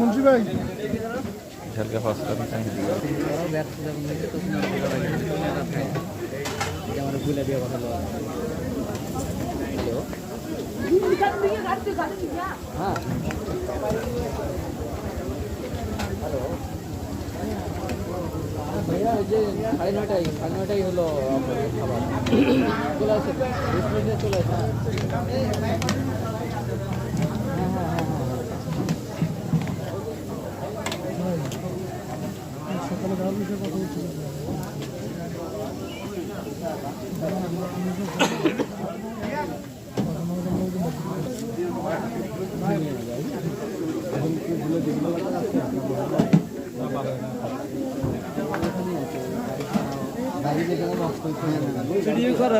মুন্সি ভাই। ঝালকা পিছনে আমার ভুলে দিয়ে কথা হ্যাঁ। ভাইয়া ওই যে সাড়ে নটায় সাড়ে নটায় হলো খাবার চলে আসে চলে আসে। হ্যাঁ হ্যাঁ হ্যাঁ হ্যাঁ। নষ্ট হয়েছে